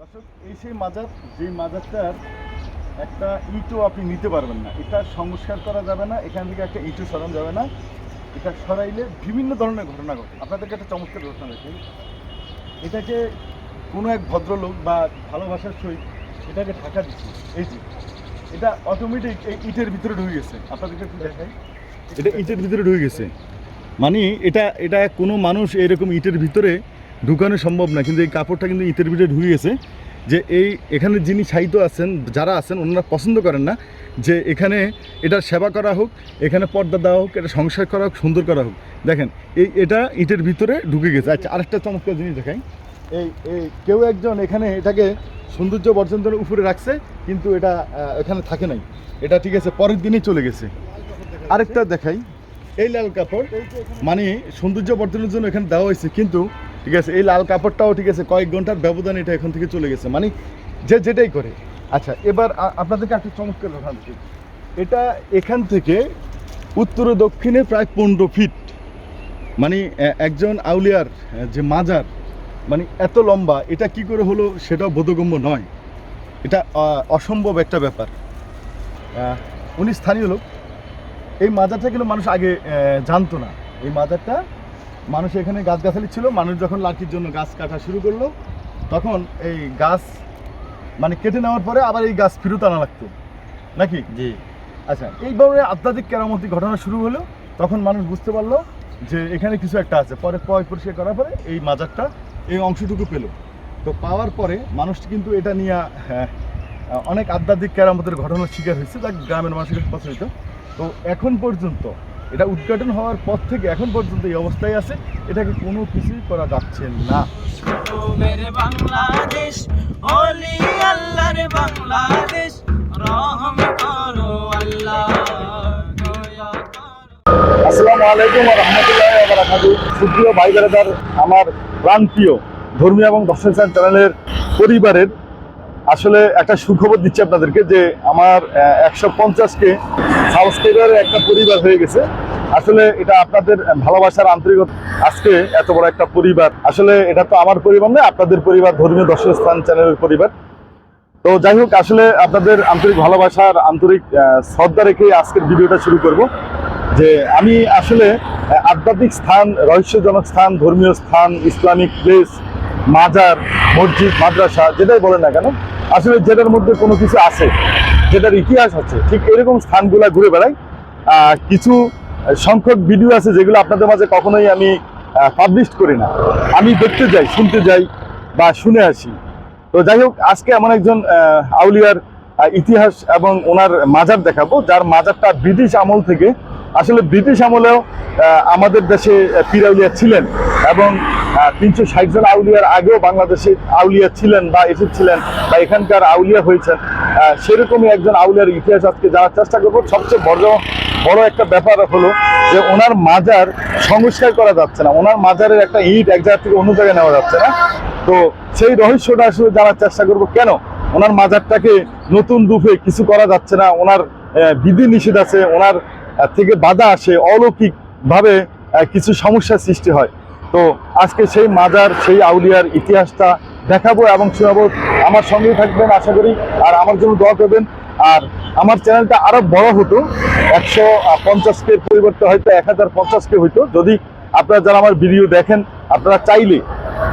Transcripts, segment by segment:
দর্শক এই সেই মাজার যেই মাজারটার একটা ইটও আপনি নিতে পারবেন না। এটা সংস্কার করা যাবে না এখান থেকে একটা ইটও সরানো যাবে না। এটা সরাইলে বিভিন্ন ধরনের ঘটনা ঘটে। আপনাদেরকে একটা চমৎকার ঘটনা দেখি এটাকে কোনো এক ভদ্রলোক বা ভালোবাসার সহিত এটাকে ঢাকা দিচ্ছে। এই যে এটা অটোমেটিক এই ইটের ভিতরে ঢুকে গেছে। আপনাদেরকে একটু দেখাই। এটা ইটের ভিতরে ঢুকে গেছে। মানে এটা এটা কোনো মানুষ এরকম ইটের ভিতরে ঢুকানো সম্ভব না, কিন্তু এই কাপড়টা কিন্তু ইটের ভিতরে ঢুকে গেছে যে এই এখানে যিনি সাহিত্য আছেন, যারা আছেন, ওনারা পছন্দ করেন না যে এখানে এটার সেবা করা হোক, এখানে পর্দা দেওয়া হোক, এটা সংসার করা হোক, সুন্দর করা হোক। দেখেন, এই এটা ইটের ভিতরে ঢুকে গেছে। আচ্ছা আরেকটা চমৎকার জিনিস দেখাই। এই এই কেউ একজন এখানে এটাকে সৌন্দর্য বর্জন বর্জনের উপরে রাখছে, কিন্তু এটা এখানে থাকে নাই। এটা ঠিক আছে, পরের দিনই চলে গেছে। আরেকটা দেখাই। এই লাল কাপড় মানে সৌন্দর্য বর্ধনের জন্য এখানে দেওয়া হয়েছে, কিন্তু ঠিক আছে, এই লাল কাপড়টাও ঠিক আছে, কয়েক ঘণ্টার ব্যবধান এটা এখান থেকে চলে গেছে। মানে যে যেটাই করে। আচ্ছা এবার আপনাদেরকে একটা চমৎকার কথা এটা এখান থেকে উত্তর দক্ষিণে প্রায় পনেরো ফিট। মানে একজন আউলিয়ার যে মাজার মানে এত লম্বা, এটা কি করে হলো সেটাও বোধগম্য নয়। এটা অসম্ভব একটা ব্যাপার। উনি স্থানীয় লোক। এই মাজারটা কিন্তু মানুষ আগে জানতো না। এই মাজারটা মানুষ এখানে গাছগাছালি ছিল মানুষ যখন লাঠির জন্য গাছ কাটা শুরু করল তখন এই গাছ মানে কেটে নেওয়ার পরে আবার এই গাছ ফেরত আনা লাগতো। নাকি? জি। আচ্ছা এইভাবে আধ্যাত্মিক কেরামতি ঘটনা শুরু হলো তখন মানুষ বুঝতে পারল যে এখানে কিছু একটা আছে। পরে পয় পরিষ্কার করার পরে এই মাজারটা এই অংশটুকু পেল। তো পাওয়ার পরে মানুষ কিন্তু এটা নিয়ে হ্যাঁ, অনেক আধ্যাত্মিক কেরামতের ঘটনার শিকার হয়েছে যা গ্রামের মানুষের প্রচলিত। তো এখন পর্যন্ত এটা উদ্ঘাটন হওয়ার পর থেকে এখন পর্যন্ত এই অবস্থায় আছে। এটাকে কোনো কিছুই করা যাচ্ছে না। মেরে বাংলাদেশ ওলি আল্লাহর বাংলাদেশ রহম করো আল্লাহ আসসালামু আলাইকুম রহমতুল্লাহ বারাকাতু সুপ্রিয় ভাই বেড়াদার আমার প্রান্তীয় ধর্মীয় এবং দর্শন সায়েন্স চ্যানেলের পরিবারের আসলে একটা সুখবর দিচ্ছি আপনাদেরকে যে আমার একশো পঞ্চাশকে সাবস্ক্রাইবারের একটা পরিবার হয়ে গেছে। আসলে এটা আপনাদের ভালোবাসার আন্তরিকতা। আজকে এত বড় একটা পরিবার। আসলে এটা তো আমার পরিবার নয়, আপনাদের পরিবার, ধর্মীয় দর্শন স্থান চ্যানেলের পরিবার। তো যাই হোক, আসলে আপনাদের আন্তরিক ভালোবাসার আন্তরিক শ্রদ্ধা রেখে আজকের ভিডিওটা শুরু করব। যে আমি আসলে আধ্যাত্মিক স্থান, রহস্যজনক স্থান, ধর্মীয় স্থান, ইসলামিক প্লেস মাজার, মসজিদ, মাদ্রাসা, যেটাই বলেন না কেন, আসলে যেটার মধ্যে কোনো কিছু আছে যেটার ইতিহাস আছে, ঠিক এরকম স্থানগুলা ঘুরে বেড়াই। কিছু সংখ্যক ভিডিও আছে যেগুলো আপনাদের মাঝে কখনোই আমি পাবলিশ করি না। আমি দেখতে যাই, শুনতে যাই বা শুনে আসি। তো যাই হোক, আজকে এমন একজন আউলিয়ার ইতিহাস এবং ওনার মাজার দেখাবো, যার মাজারটা ব্রিটিশ আমল থেকে আসলে ব্রিটিশ আমলেও আমাদের দেশে পীর আউলিয়া ছিলেন এবং তিনশো ষাট জন আউলিয়ার আগেও বাংলাদেশে আউলিয়া ছিলেন বা এসেছিলেন বা এখানকার আউলিয়া হয়েছেন। সেরকমই একজন আউলিয়ার ইতিহাস আজকে জানার চেষ্টা করব। সবচেয়ে বড় বড় একটা ব্যাপার হলো যে ওনার মাজার সংস্কার করা যাচ্ছে না। ওনার মাজারের একটা ইট এক জায়গা থেকে অন্য জায়গায় নেওয়া যাচ্ছে না। তো সেই রহস্যটা আসলে জানার চেষ্টা করব। কেন? ওনার মাজারটাকে নতুন রূপে কিছু করা যাচ্ছে না। ওনার বিধি নিষেধ আছে। ওনার থেকে বাধা আসে অলৌকিক ভাবে কিছু সমস্যার সৃষ্টি হয়। তো আজকে সেই মাজার, সেই আউলিয়ার ইতিহাসটা দেখাবো এবং শোনাবো। আমার সঙ্গেই থাকবেন, আশা করি, আর আমার জন্য দোয়া করবেন। আর আমার চ্যানেলটা আরও বড় হতো, একশো পঞ্চাশ কে পরিবর্তে হয়তো এক হাজার পঞ্চাশ কে হইতো। যদি আপনারা যারা আমার ভিডিও দেখেন, আপনারা চাইলে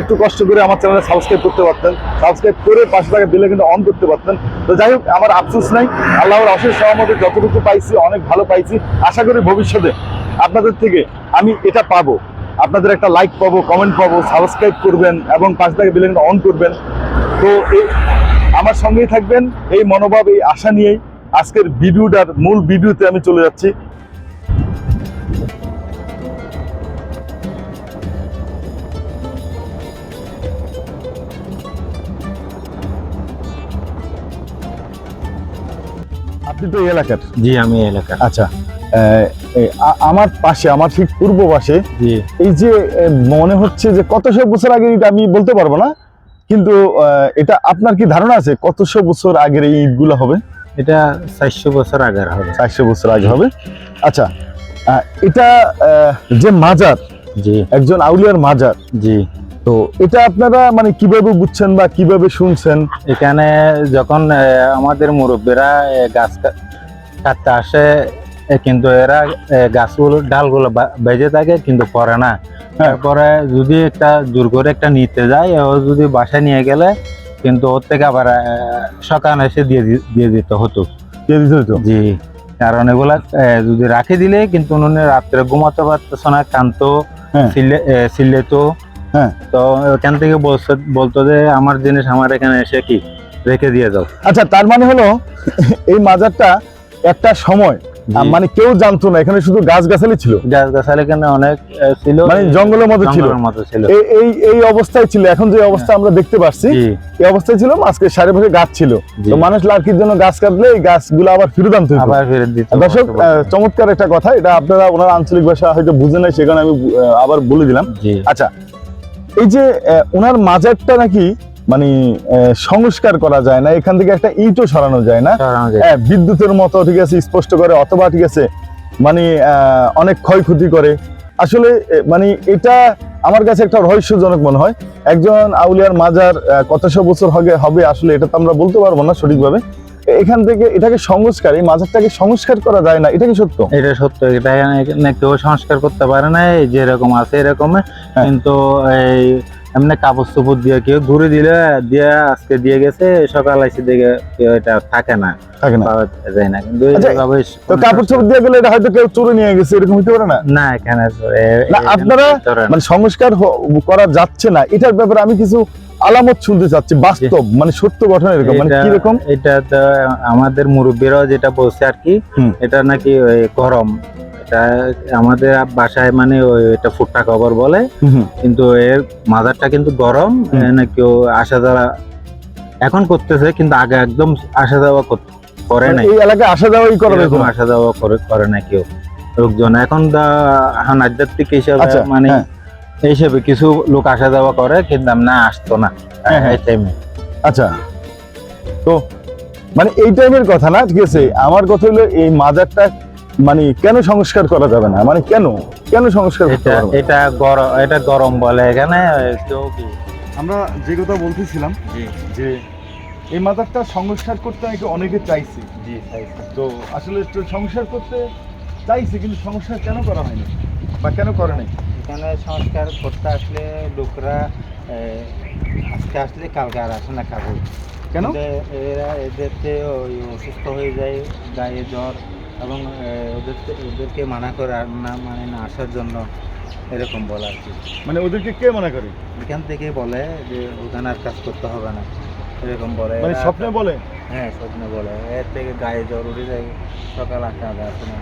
একটু কষ্ট করে আমার চ্যানেলে সাবস্ক্রাইব করতে পারতেন। সাবস্ক্রাইব করে পাশে টাকা দিলে কিন্তু অন করতে পারতেন। তো যাই হোক, আমার আফসোস নাই। আল্লাহর অশেষ সহমতে যতটুকু পাইছি, অনেক ভালো পাইছি। আশা করি ভবিষ্যতে আপনাদের থেকে আমি এটা পাবো। আপনাদের একটা লাইক পাবো কমেন্ট পাবো সাবস্ক্রাইব করবেন এবং পাশে টাকা দিলে কিন্তু অন করবেন। তো এই, আমার সঙ্গেই থাকবেন। এই মনোভাব, এই আশা নিয়েই আজকের ভিডিওটার মূল ভিডিওতে আমি চলে যাচ্ছি। আপনি তো এলাকার। জি আমি এলাকা আচ্ছা আমার পাশে আমার ঠিক পূর্ব পাশে এই যে মনে হচ্ছে যে কতশো বছর আগে এটা আমি বলতে পারব না কিন্তু এটা আপনার কি ধারণা আছে কতশো বছর আগের এই ইটগুলো হবে? এটা চারশো বছর আগের হবে। চারশো বছর আগে হবে। আচ্ছা এটা যে মাজার জি। একজন আউলিয়ার মাজার জি। তো এটা আপনারা মানে কীভাবে বুঝছেন বা কীভাবে শুনছেন? এখানে যখন আমাদের মুরব্বীরা গাছ কাটতে আসে কিন্তু এরা গাছগুলো ডালগুলো বেজে থাকে কিন্তু পরে না। তারপরে যদি একটা জোর করে একটা নিতে যায় ও যদি বাসায় নিয়ে গেলে কিন্তু ওর থেকে আবার সকালে এসে দিয়ে দিয়ে দিতে হতো। কে দিতে হতো? জি। কারণ এগুলা যদি রাখে দিলে কিন্তু উনি রাত্রে ঘুমাতে পারতেছে না কানতো হ্যাঁ। সিলে সিলেতো হ্যাঁ। তো ওখান থেকে বলছে বলতো যে আমার জিনিস আমার এখানে এসে কি? রেখে দিয়ে যাও আচ্ছা তার মানে হলো এই মাজারটা একটা সময়। মানে কেউ জানতো না এখানে শুধু গাছ গাছালি ছিল। গাছ গাছালি এখানে অনেক ছিল। মানে জঙ্গলের মতো ছিল। এই এই অবস্থায় ছিল। এখন যে অবস্থা আমরা দেখতে পাচ্ছি এই অবস্থায় ছিল আজকে সাড়ে ভাগে গাছ ছিল। তো মানুষ লার্কির জন্য গাছ কাটলে এই গাছগুলো আবার ফিরে আনতে আবার ফেরত দিতে দর্শক চমৎকার একটা কথা। এটা আপনারা ওনার আঞ্চলিক ভাষা হয়তো বুঝে নাই সেখানে আমি আবার বলে দিলাম। আচ্ছা এই যে ওনার মাজারটা নাকি মানে সংস্কার করা যায় না এখান থেকে একটা ইটও সরানো যায় না? হ্যাঁ, বিদ্যুতের মতো ঠিক আছে স্পষ্ট করে অথবা ঠিক আছে মানে আহ, অনেক ক্ষয়ক্ষতি করে। আসলে মানে এটা আমার কাছে একটা রহস্যজনক মনে হয়। একজন আউলিয়ার মাজার আহ, কতশো বছর হবে আসলে এটা তো আমরা বলতে পারব না সঠিকভাবে। এখান থেকে এটাকে সংস্কার এই মাজারটাকে সংস্কার করা যায় না এটা কি সত্য? এটা সত্য এটা কেউ সংস্কার করতে পারে না এই যেরকম আছে এরকম হ্যাঁ। কিন্তু এই এমনি কাপড় চোপড় দিয়ে কেউ ঘুরে দিলে দিয়ে আজকে দিয়ে গেছে সকাল এসে দেখে কেউ এটা থাকে না থাকে না। যায় না। কিন্তু আচ্ছা, তো কাপড় চোপড় দিয়ে গেলে এটা হয়তো কেউ চুরি নিয়ে গেছে এরকম হতে পারে না? না এখানে না, আপনারা মানে সংস্কার করা যাচ্ছে না এটার ব্যাপারে আমি কিছু আলামত শুনতে চাচ্ছি বাস্তব মানে সত্য ঘটনা এরকম মানে এটা- কি রকম এটা তো আমাদের মুরব্বীরাও যেটা বলছে আর কি এটা নাকি গরম। এটা আমাদের বাসায় মানে এটা ফুটটা কবর বলে কিন্তু এর মাজারটা কিন্তু গরম নাকি আসা যাওয়া এখন করতেছে কিন্তু আগে একদম আসা যাওয়া কর- নাই। এই এলাকায় আসা যাওয়াই করে এরকম আসা যাওয়া করে করে না কেউ। লোকজন এখন দা- আধ্যাত্মিক হিসাবে আচ্ছা, মানে হ্যাঁ। হিসেবে কিছু লোক আসা যাওয়া করে কিন্তু না আসতো না। হ্যাঁ, হ্যাঁ। এই টাইমে আচ্ছা। তো মানে এই টাইমের কথা না ঠিক আছে? আমার কথা হলো এই মাজারটা মানে কেন সংস্কার করা যাবে না? মানে কেন? কেন সংস্কার করতে এটা এটা গরম এটা গরম বলে এখানে আমরা যে কথা বলতেছিলাম যে এই মাজারটা সংস্কার করতে নাকি অনেকে চাইছে। জি তো আসলে তো সংস্কার করতে চাইছে কিন্তু সংস্কার কেন করা হয়নি? বা কেন করে নাই? এখানে সংস্কার করতে আসলে লোকরা আজকে আসলে কালকে আর আসে না কাকু। কেন? এরা এদেরকে ওই অসুস্থ হয়ে যায় গায়ে জ্বর এবং ওদের ওদেরকে মানা করে আর না মানে না আসার জন্য এরকম বলে আর কি। মানে ওদেরকে কে মনে করে? এখান থেকে বলে যে ওখানে আর কাজ করতে হবে না। এরকম বলে মানে স্বপ্নে বলে? হ্যাঁ স্বপ্নে বলে। এর থেকে গায়ে জ্বর উঠে যায় সকাল আটটা আসে না।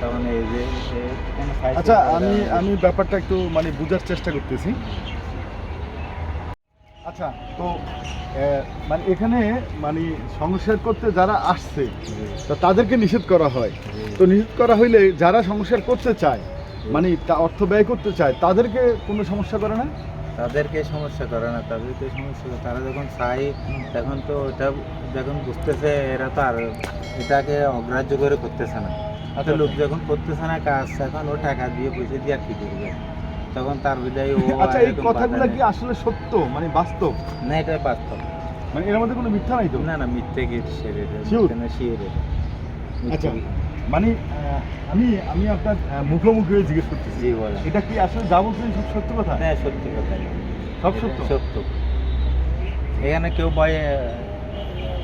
তখন এই যে আচ্ছা আমি আমি ব্যাপারটা একটু মানে বোঝার চেষ্টা করতেছি। আচ্ছা তো মানে এখানে মানে সংস্কার করতে যারা আসছে তো তাদেরকে নিষেধ করা হয়। তো নিষেধ করা হইলে যারা সংস্কার করতে চায় মানে তা অর্থ ব্যয় করতে চায় তাদেরকে কোনো সমস্যা করে না? তাদেরকে সমস্যা করে না তাদেরকে সমস্যা তারা যখন চাই তখন তো ওটা যখন বুঝতেছে এরা তো আর এটাকে অগ্রাহ্য করে করতেছে না। আচ্ছা, লোক যখন করতেছে না কাজ এখন ও টাকা দিয়ে পয়সা দিয়ে আর কি করবে? তখন তার বিদায় ও আচ্ছা এই কথাগুলো কি আসলে সত্য? মানে বাস্তব? না এটা বাস্তব। মানে এর মধ্যে কোনো মিথ্যা নাই তো? না না মিথ্যে গিয়ে সেরে Sure? শিওরে আচ্ছা মানে আমি আমি আপনার মুখোমুখি হয়ে জিজ্ঞেস করতেছি। জি বলে এটা কি আসলে যাবতীয় সব সত্য কথা? হ্যাঁ সত্যি কথা। সব সত্য? সত্য। এখানে কেউ ভয়ে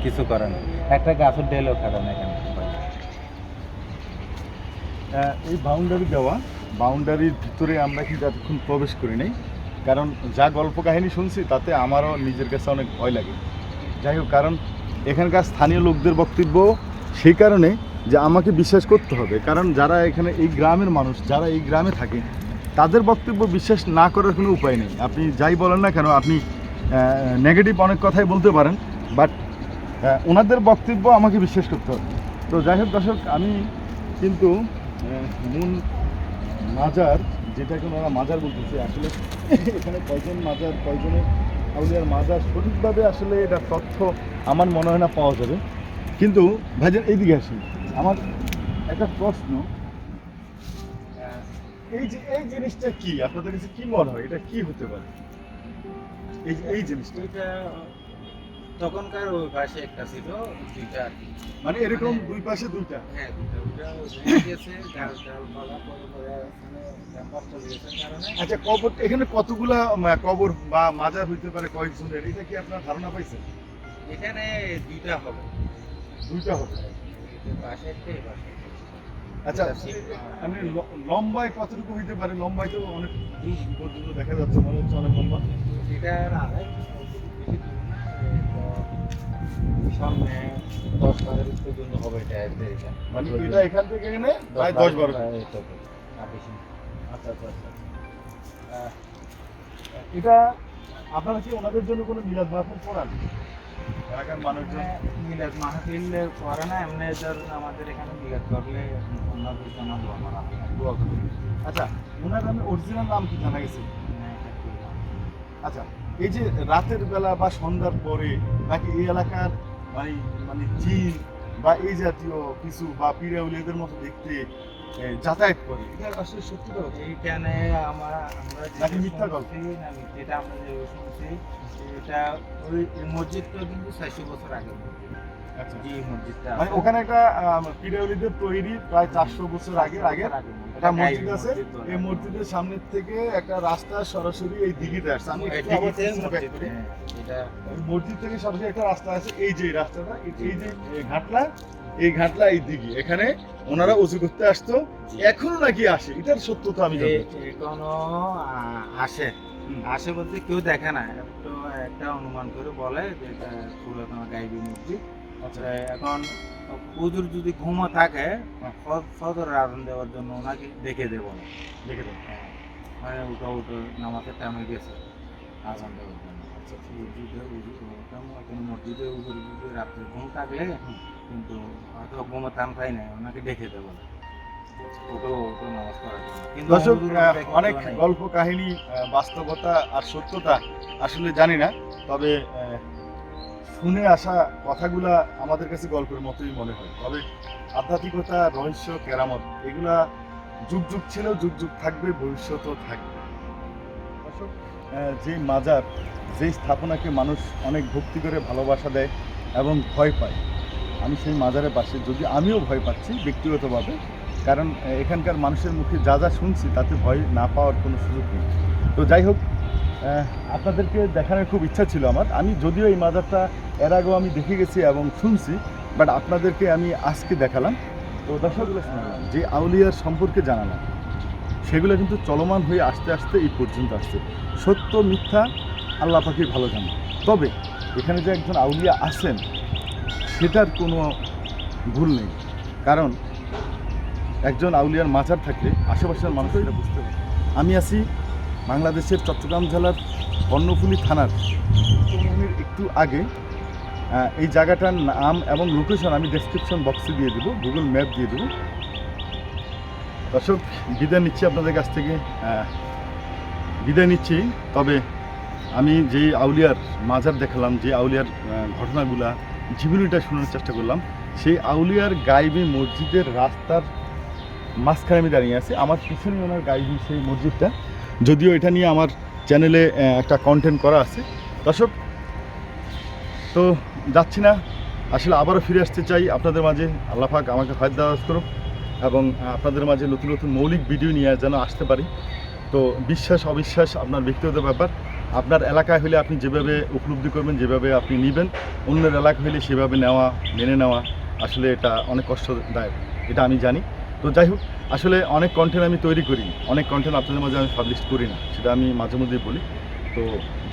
কিছু করে না। একটা গাছের ডেলও কাটে না এখানে। এই বাউন্ডারি দেওয়া বাউন্ডারির ভিতরে আমরা কিন্তু এতক্ষণ প্রবেশ করি নাই। কারণ যা গল্প কাহিনী শুনছি, তাতে আমারও নিজের কাছে অনেক ভয় লাগে। যাই হোক, কারণ এখানকার স্থানীয় লোকদের বক্তব্য সেই কারণে যে আমাকে বিশ্বাস করতে হবে। কারণ যারা এখানে এই গ্রামের মানুষ, যারা এই গ্রামে থাকে, তাদের বক্তব্য বিশ্বাস না করার কোনো উপায় নেই। আপনি যাই বলেন না কেন, আপনি নেগেটিভ অনেক কথাই বলতে পারেন বাট ওনাদের বক্তব্য আমাকে বিশ্বাস করতে হবে। তো যাই হোক, দর্শক, আমি কিন্তু মূল মাজার, যেটাকে ওনারা মাজার বলতেছে। আসলে এখানে কয়জন মাজার, কয়জনের আউলিয়ার মাজার, সঠিকভাবে আসলে এটা তথ্য আমার মনে হয় না পাওয়া যাবে। কিন্তু ভাইজান, এইদিকে আসি আমার একটা প্রশ্ন। এই যে, এই জিনিসটা কি? আপনাদের কাছে কি মনে হয়? এটা কি হতে পারে? এই এই জিনিসটা। এটা তখনকার ওই পাশে একটা ছিল দুইটা আর কি। মানে এরকম দুই পাশে দুইটা? হ্যাঁ দুইটা ওইটা ভেঙে গেছে গাছ ডালপালা পরে পরে মানে চলে গেছে কারণে। আচ্ছা কবর এখানে কতগুলা কবর বা মাজার হইতে পারে কয়েকজনের? এটা কি আপনার ধারণা পাইছেন? এখানে দুইটা হবে। দুইটা হবে। পাশে একটা পাশে। আচ্ছা দুইটা ল- লম্বায় কতটুকু হইতে পারে? লম্বায় তো অনেক দূর পর্যন্ত দেখা যাচ্ছে মনে হচ্ছে অনেক লম্বা। এটা সামনে দশ বারো পর্যন্ত হবে এটা। মানে এটা এখান থেকে এখানে প্রায় দশ বারো প্রায় এই তো, আর বেশি না। আচ্ছা আচ্ছা আচ্ছা এটা আপনারা কি ওনাদের জন্য কোনো মিলাদ মাহফিল পড়ান এলাকার মানুষজন মিলাদ মাহফিল করে না এমনি ধর আমাদের এখানে মিলাদ করলে অন্যদের জন্য দোয়া হয়। করেন। আচ্ছা ওনার নামে অরিজিনাল নাম কি জানা গেছে নাম? আচ্ছা এই যে রাতের বেলা বা সন্ধ্যার পরে নাকি এই এলাকার মানে মানে জিন বা এই জাতীয় কিছু বা পিড়াউলিয়াদের মতো দেখতে যাতায়াত করে এটা আসলে সত্যি কথা এইখানে আমরা আমরা যেটা নাকি মিথ্যা গল্প? না এটা আমরা যে শুনছি এটা ওই মসজিদটা কিন্তু চারশো বছর আগে যে মসজিদটা মানে ওখানে একটা তৈরি প্রায় চারশো বছর একটা মসজিদ আছে। এই মসজিদের সামনের থেকে একটা রাস্তা সরাসরি এই দিঘিতে আসছে। আমি। হ্যাঁ, মসজিদ থেকে সরাসরি একটা রাস্তা আছে এই যে রাস্তাটা এই যে ঘাটলা এই ঘাটলা এই দিঘি। এখানে ওনারা উঁচু করতে আসতো এখনও নাকি আসে এটার সত্যতা আমি জানি এখনও আসে। আসে বলতে কেউ দেখে না। একটু একটা অনুমান করে বলে যে এটা পুরাতন গাইবি মসজিদ। আচ্ছা এখন হুজুর যদি ঘুমো থাকে ফ- ফজর আজান দেওয়ার জন্য ওনাকে ডেকে দেবো দেখে দেন মানে উঠো উঠো নামাজের টাইমে গেছে আজান দেওয়ার জন্য। আচ্ছা মসজিদে যদি রাত্রে ঘুম থাকলে কিন্তু হয়তো ঘুমো টান পাই নাই ওনাকে ডেকে দেবো না। দর্শক অনেক গল্প কাহিনী বাস্তবতা আর সত্যতা আসলে জানি না তবে শুনে আসা কথাগুলা আমাদের কাছে গল্পের মতোই মনে হয়। তবে আধ্যাত্মিকতা, রহস্য, কেরামত, এগুলা যুগ যুগ ছিল যুগ যুগ থাকবে, ভবিষ্যতেও থাকবে। দর্শক যে মাজার যেই স্থাপনাকে মানুষ অনেক ভক্তি করে ভালোবাসা দেয় এবং ভয় পায়, আমি সেই মাজারের পাশে, যদি আমিও ভয় পাচ্ছি ব্যক্তিগতভাবে, কারণ এখানকার মানুষের মুখে যা যা শুনছি তাতে ভয় না পাওয়ার কোনো সুযোগ নেই। তো যাই হোক আপনাদেরকে দেখানোর খুব ইচ্ছা ছিল আমার। আমি যদিও এই মাজারটা এর আগেও আমি দেখে গেছি এবং শুনছি বাট আপনাদেরকে আমি আজকে দেখালাম। তো দর্শকগুলো শোনালাম যে আউলিয়ার সম্পর্কে জানালাম, সেগুলো কিন্তু চলমান হয়ে আস্তে আস্তে এই পর্যন্ত আসছে। সত্য, মিথ্যা আল্লাহ পাখি ভালো জানে। তবে এখানে যে একজন আউলিয়া আছেন, সেটার কোনো ভুল নেই। কারণ একজন আউলিয়ার মাজার থাকলে আশেপাশের মানুষ এটা বুঝতে পারে আমি আছি বাংলাদেশের চট্টগ্রাম জেলার কর্ণফুলী থানার চৌমুহনীর একটু আগে এই জায়গাটার নাম এবং লোকেশন আমি ডেসক্রিপশন বক্সে দিয়ে দেবো গুগল ম্যাপ দিয়ে দেবো। দর্শক, বিদায় নিচ্ছি আপনাদের কাছ থেকে বিদায় নিচ্ছি। তবে আমি যেই আউলিয়ার মাজার দেখালাম, যে আউলিয়ার ঘটনাগুলা জীবনীটা শোনার চেষ্টা করলাম, সেই আউলিয়ার গাইবি মসজিদের রাস্তার মাঝখানে আমি দাঁড়িয়ে আছি। আমার পিছনে ওনার গাইবি সেই মসজিদটা। যদিও এটা নিয়ে আমার চ্যানেলে একটা কন্টেন্ট করা আছে। দর্শক, তো যাচ্ছি না। আসলে আবারও ফিরে আসতে চাই আপনাদের মাঝে। আল্লাহ পাক আমাকে ফায়দ দেওয়া করুক এবং আপনাদের মাঝে নতুন নতুন মৌলিক ভিডিও নিয়ে যেন আসতে পারি। তো বিশ্বাস, অবিশ্বাস আপনার ব্যক্তিগত ব্যাপার। আপনার এলাকায় হলে আপনি যেভাবে উপলব্ধি করবেন, যেভাবে আপনি নেবেন, অন্যের এলাকা হলে সেভাবে নেওয়া, মেনে নেওয়া আসলে এটা অনেক কষ্টদায়ক। এটা আমি জানি। তো যাই হোক, আসলে অনেক কন্টেন্ট আমি তৈরি করি অনেক কন্টেন্ট আপনাদের মাঝে আমি পাবলিশ করি না, সেটা আমি মাঝে মধ্যেই বলি। তো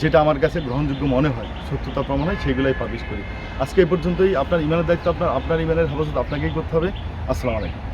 যেটা আমার কাছে গ্রহণযোগ্য মনে হয়, সত্যতা প্রমাণ হয় সেগুলোই পাবলিশ করি। আজকে এই পর্যন্তই, আপনার ইমেলের দায়িত্ব আপনার আপনার ইমেলের হেফাজত আপনাকেই করতে হবে। আসসালামু আলাইকুম।